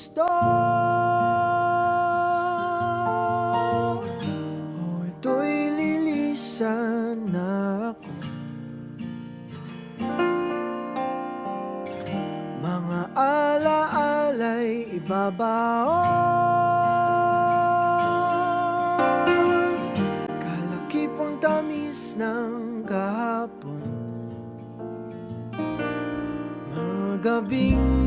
ang gusto? O ito'y lilisan na ako. Mga alaala'y ibabaon. Kalakipang tamis ng kahapon. Mga gabing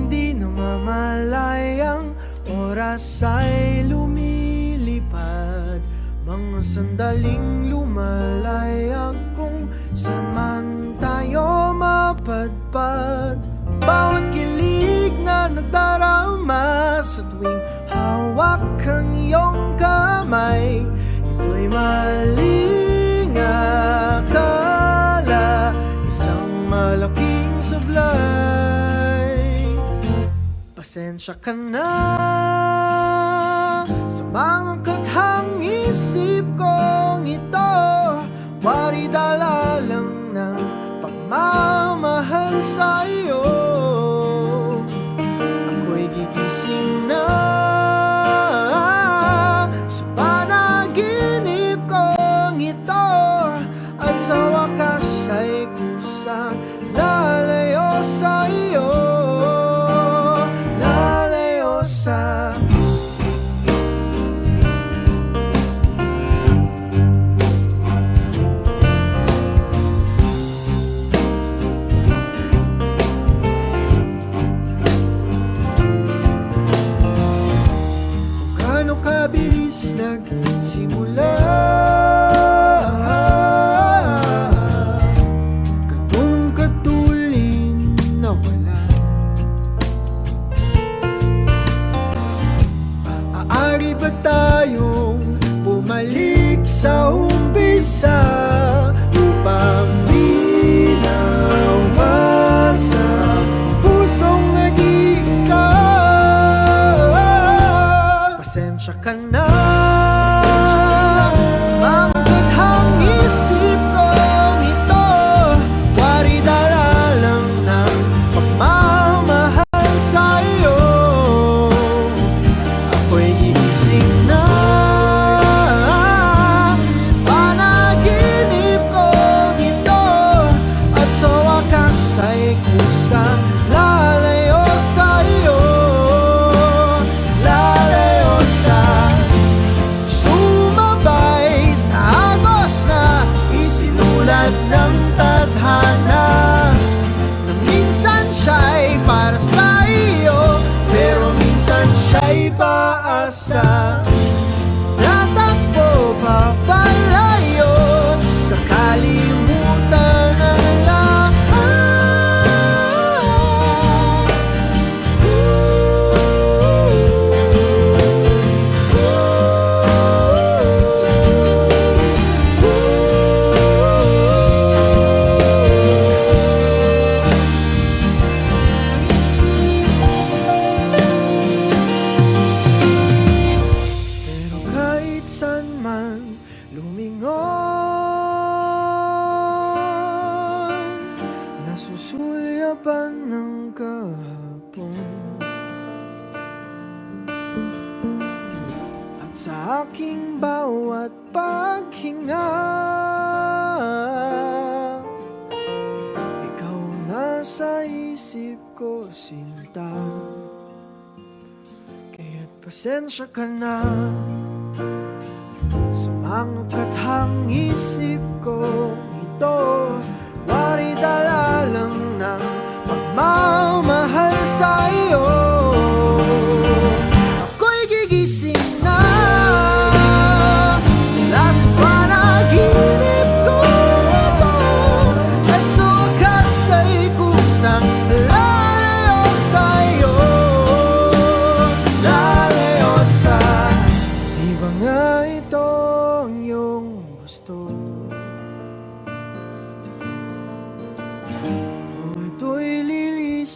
Oras ay lumilipad Mga sandaling lumalayag Kung saan man tayo mapadpad. Bawat kilig na nagdarama Sa tuwing hawak ang iyong kamay Ito'y maling akala Isang malaking sablay. Pasensya ka na Sa mga kathang isip kong ito Wari dala lang ng pagmamahal sa tayong bumalik sa umpisa siya'y Nasusulyapan ng kahapon. At sa aking bawat paghinga Ikaw nasa isip ko sinta. Kaya't pasensya ka na Sa mga kathang isip ko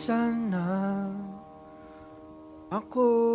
O ito'y lilisan na ako